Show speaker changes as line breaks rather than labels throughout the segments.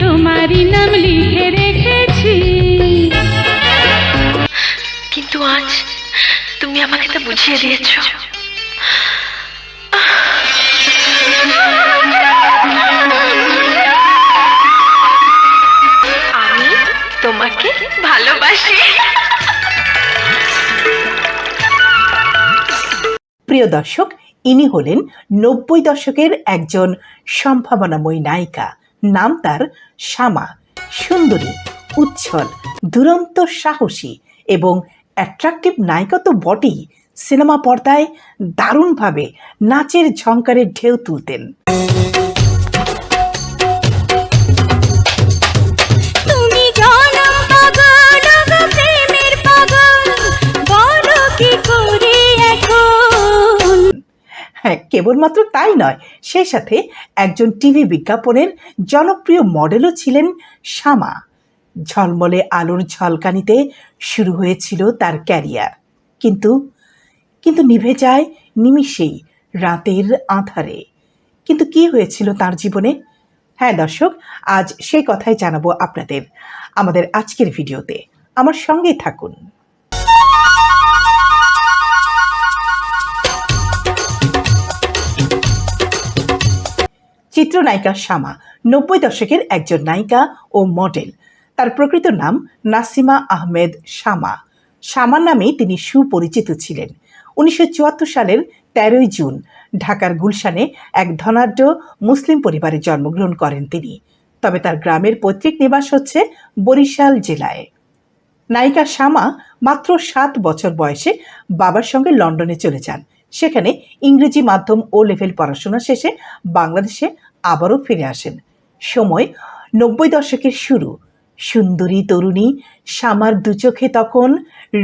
তোমারই নাম লিখে রেখেছি।
কিন্তু আজ তুমি আমাকে তা বুঝিয়ে দিয়েছ। আমি তোমাকে ভালোবাসি।
প্রিয় দর্শক ইনি হলেন নব্বই দশকের একজন সম্ভাবনাময়ী নায়িকা। নাম তার শ্যামা, সুন্দরী, উচ্ছল, দুরন্ত সাহসী এবং অ্যাট্রাকটিভ নায়িকা তো বটেই। সিনেমা পর্দায় দারুণভাবে নাচের ঝঙ্কারের ঢেউ তুলতেন। হ্যাঁ কেবলমাত্র তাই নয়, সেই সাথে একজন টিভি বিজ্ঞাপনের জনপ্রিয় মডেলও ছিলেন শামা। ঝলমলে আলোর ঝলকানিতে শুরু হয়েছিল তার ক্যারিয়ার। কিন্তু কিন্তু নিভে যায় নিমিষেই রাতের আধারে। কিন্তু কি হয়েছিল তার জীবনে? হ্যাঁ দর্শক, আজ সেই কথাই জানাব আপনাদের। আমাদের আজকের ভিডিওতে। আমার সঙ্গেই থাকুন। চিত্রনায়িকা শামা নব্বই দশকের একজন নায়িকা ও মডেল। তার প্রকৃত নাম নাসিমা আহমেদ শামা শামার নামেই তিনি সুপরিচিত ছিলেন। উনিশশো চুয়াত্তর সালের তেরোই জুন ঢাকার গুলশানে এক ধনাঢ্য মুসলিম পরিবারে জন্মগ্রহণ করেন তিনি। তবে তার গ্রামের পৈতৃক নিবাস হচ্ছে বরিশাল জেলায়। নায়িকা শামা মাত্র সাত বছর বয়সে বাবার সঙ্গে লন্ডনে চলে যান। সেখানে ইংরেজি মাধ্যম ও লেভেল পড়াশোনা শেষে বাংলাদেশে আবারও ফিরে আসেন। সময় নব্বই দশকের শুরু। সুন্দরী তরুণী শ্যামার দুচোখে তখন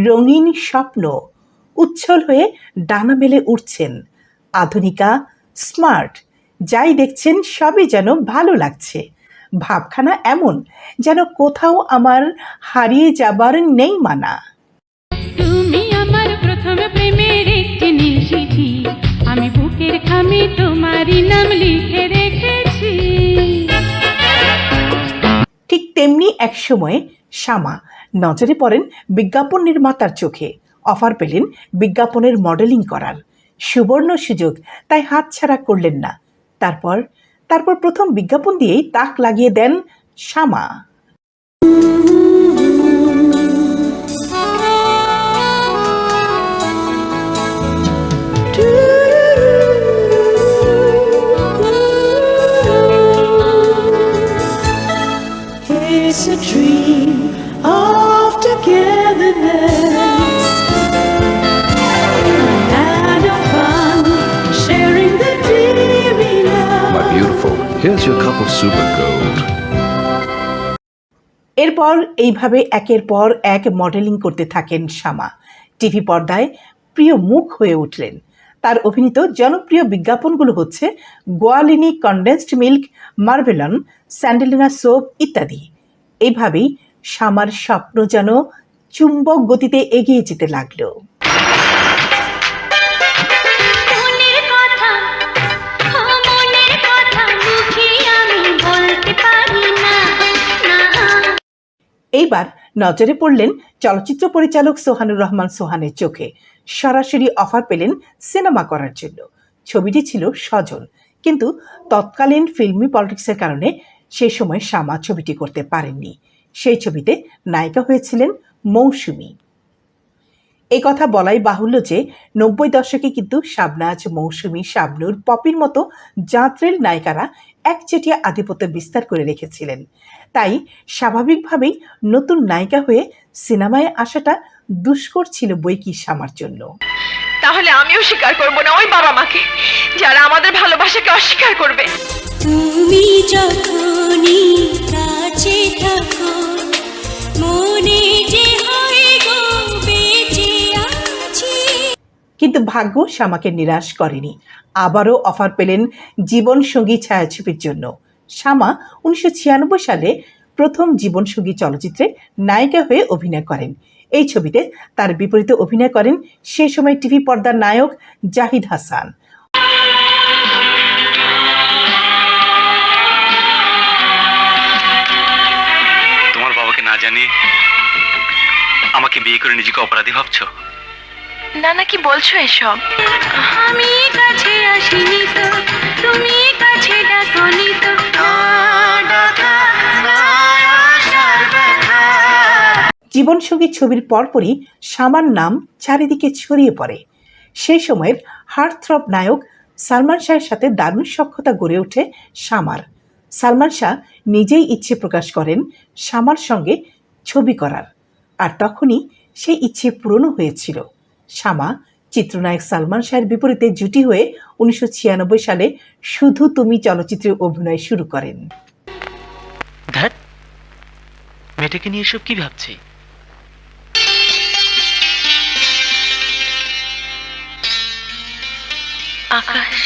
রঙিন স্বপ্ন, উচ্ছল হয়ে ডানা মেলে উঠছেন। আধুনিকা, স্মার্ট, যাই দেখছেন সবই যেন ভালো লাগছে। ভাবখানা এমন যেন কোথাও আমার হারিয়ে যাবার নেই মানা।
তুমি আমার প্রথম প্রেমের আমি বুকের তোমারই নাম লিখে রেখেছি।
ঠিক তেমনি এক সময়ে শ্যামা নজরে পড়েন বিজ্ঞাপন নির্মাতার চোখে। অফার পেলেন বিজ্ঞাপনের মডেলিং করার। সুবর্ণ সুযোগ, তাই হাতছাড়া করলেন না। তারপর তারপর প্রথম বিজ্ঞাপন দিয়েই তাক লাগিয়ে দেন শ্যামা।
Gold.
এরপর এইভাবে একের পর এক মডেলিং করতে থাকেন শ্যামা। টিভি পর্দায় প্রিয় মুখ হয়ে উঠলেন। তার অভিনীত জনপ্রিয় বিজ্ঞাপনগুলো হচ্ছে Goalini condensed milk Marvellon Sandalina soap ইত্যাদি। এইভাবেই শ্যামার স্বপ্ন যেন চুম্বক গতিতে এগিয়ে যেতে লাগল। এইবার নজরে পড়লেন চলচ্চিত্র পরিচালক সোহানুর রহমান সোহানের চোখে। সরাসরি অফার পেলেন সিনেমা করার জন্য। ছবিটি ছিল স্বজন কিন্তু তৎকালীন ফিল্মি পলিটিক্সের কারণে সেই সময় শ্যামা ছবিটি করতে পারেননি। সেই ছবিতে নায়িকা হয়েছিলেন মৌসুমী। এই কথা বলাই বাহুল্য যে নব্বই দশকে কিন্তু শাবনাজ, মৌসুমী, শাবনুর, পপির মতো যাত্রেল নায়িকারা একচেটিয়া আধিপত্য বিস্তার করে রেখেছিলেন। তাই স্বাভাবিকভাবেই নতুন নায়িকা হয়ে সিনেমায় আসাটা দুষ্কর ছিল বই কি সামার জন্য।
তাহলে আমিও স্বীকার করব না ওই বাবা মাকে যারা আমাদের ভালোবাসাকে অস্বীকার করবে।
তুমি যখনই কাছে থাকো মনে যে
কিন্তু ভাগ্য শ্যামাকে নিরাশ করেনি। আবারও অফার পেলেন জীবনসঙ্গী ছায়াছবির জন্য। শ্যামা উনিশশো সালে প্রথম জীবনসঙ্গী চলচ্চিত্রে নায়িকা হয়ে অভিনয় করেন। এই ছবিতে তার বিপরীতে অভিনয় করেন সে সময় টিভি পর্দার নায়ক জাহিদ হাসান।
না জানিয়ে আমাকে বিয়ে করে নিজেকে অপরাধী ভাবছ?
না না কি বলছো এসব?
আমি কাছে আসিনি তো তুমি কাছে ডাকনি তো।
জীবনসঙ্গী ছবির পরপরই সামার নাম চারিদিকে ছড়িয়ে পড়ে। সেই সময়ের হার্টথ্রব নায়ক সালমান শাহের সাথে দারুণ সক্ষতা গড়ে ওঠে সামার। সালমান শাহ নিজেই ইচ্ছে প্রকাশ করেন সামার সঙ্গে ছবি করার আর তখনই সেই ইচ্ছে পূরণও হয়েছিল। শামা চিত্রনায়ক সালমান শাহের বিপরীতে জুটি হয়ে উনিশশো ছিয়ানব্বই সালে শুধু তুমি চলচ্চিত্রে অভিনয় শুরু করেন।
মেয়েটাকে নিয়ে এসব কি ভাবছি?
আকাশ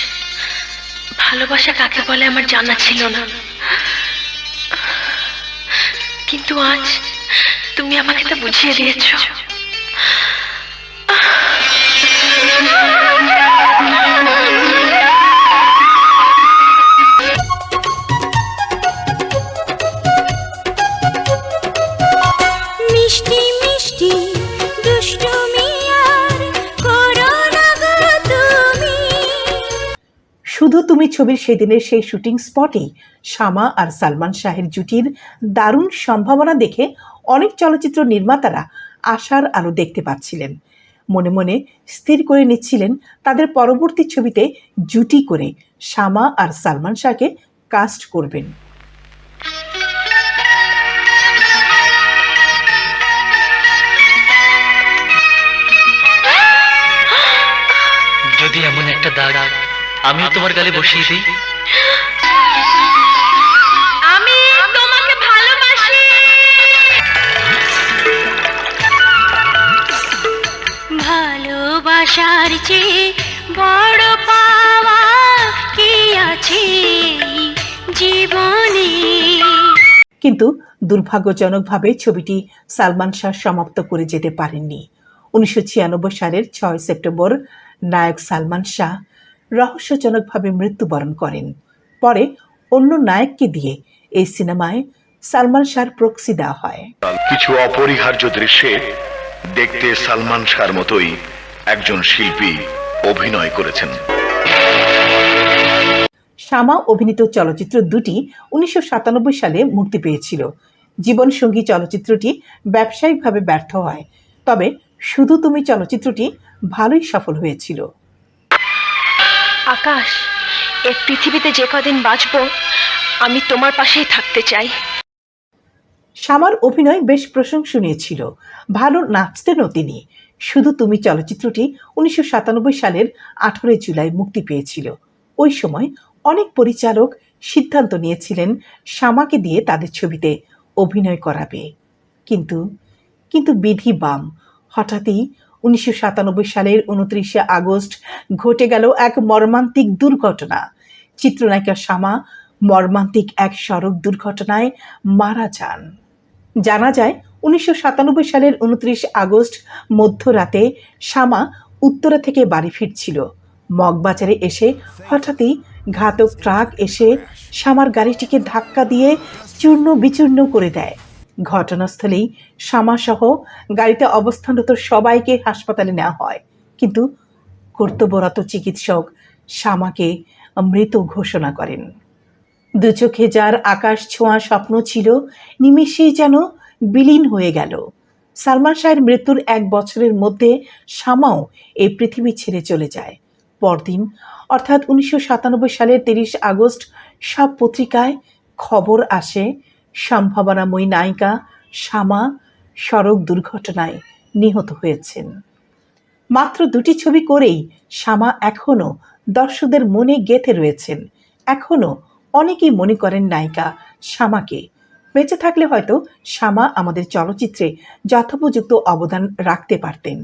ভালোবাসা কাকে বলে আমার জানা ছিল না। কিন্তু আজ তুমি আমাকে তা বুঝিয়ে দিয়েছ।
শুধু তুমি ছবির সেদিনের সেই শুটিং স্পটেই শামা আর সালমান শাহের জুটির দারুণ সম্ভাবনা দেখে অনেক চলচ্চিত্র নির্মাতারা আশার আলো দেখতে পাচ্ছিলেন। মনে মনে স্থির করে নিচ্ছিলেন তাদের পরবর্তী ছবিতে জুটি করে শামা আর সালমান শাহকে কাস্ট করবেন।
যদি এমন একটা দাগ আমিও তোমার গালে বসিয়ে দিই।
ভালোবাসার চেয়ে বড় পাওয়া কি আছে জীবনে?
কিন্তু দুর্ভাগ্যজনকভাবে ছবিটি সালমান শাহ সমাপ্ত করে যেতে পারেননি। উনিশশো ছিয়ানব্বই সালের ছয় সেপ্টেম্বর নায়ক সালমান শাহ রহস্যজনকভাবে মৃত্যুবরণ করেন। পরে অন্য নায়ককে দিয়ে এই সিনেমায় সালমান শাহর প্রক্সি দেওয়া হয়।
কিছু অপরিহার্য দৃশ্যে দেখতে সালমান শাহর মতোই একজন শিল্পী অভিনয় করেছেন।
শামা অভিনীত চলচ্চিত্র দুটি উনিশশো সাতানব্বই সালে মুক্তি পেয়েছিল। জীবনসঙ্গী চলচ্চিত্রটি ব্যবসায়িকভাবে ব্যর্থ হয় তবে শুধু তুমি চলচ্চিত্রটি ভালোই সফল হয়েছিল।
আকাশ এই পৃথিবীতে যে কদিন বাঁচবো আমি তোমার পাশেই থাকতে চাই।
শামার অভিনয় বেশ প্রশংসনীয় ছিল। ভালো নাচতেনও তিনি। শুধু তুমি চলচ্চিত্রটি উনিশশো সাতানব্বই সালের আঠেরোই জুলাই মুক্তি পেয়েছিল। ওই সময় অনেক পরিচালক সিদ্ধান্ত নিয়েছিলেন শামাকে দিয়ে তাদের ছবিতে অভিনয় করাবে। কিন্তু কিন্তু বিধি বাম, হঠাৎই উনিশশো সাতানব্বই সালের উনত্রিশে আগস্ট ঘটে গেল এক মর্মান্তিক দুর্ঘটনা। চিত্রনায়িকা শামা মর্মান্তিক এক সড়ক দুর্ঘটনায় মারা যান। জানা যায় উনিশশো সাতানব্বই সালের উনত্রিশ আগস্ট মধ্যরাতে শামা উত্তরা থেকে বাড়ি ফিরছিল। মগবাজারে এসে হঠাৎই ঘাতক ট্রাক এসে শামার গাড়িটিকে ধাক্কা দিয়ে চূর্ণ বিচূর্ণ করে দেয়। ঘটনাস্থলেই শামাসহ গাড়িতে অবস্থানরত সবাইকে হাসপাতালে নেওয়া হয়। কিন্তু কর্তব্যরত চিকিৎসক শামাকে মৃত ঘোষণা করেন। দু চোখে যার আকাশ ছোঁয়া স্বপ্ন ছিল, নিমেষেই যেন বিলীন হয়ে গেল। সালমান শাহের মৃত্যুর এক বছরের মধ্যে শামাও এই পৃথিবী ছেড়ে চলে যায়। পরদিন, অর্থাৎ উনিশশো সাতানব্বই সালের তিরিশ আগস্ট, সব পত্রিকায় খবর আসে সম্ভাবনাময়ী নায়িকা শামা সড়ক দুর্ঘটনায় নিহত হয়েছেন। মাত্র দুটি ছবি করেই শামা এখনও দর্শকদের মনে গেঁথে রয়েছেন। এখনও অনেকেই মনে করেন নায়িকা শামাকে। বেঁচে থাকলে হয়তো শ্যামা আমাদের চলচ্চিত্রে যথোপযুক্ত অবদান রাখতে পারতেন।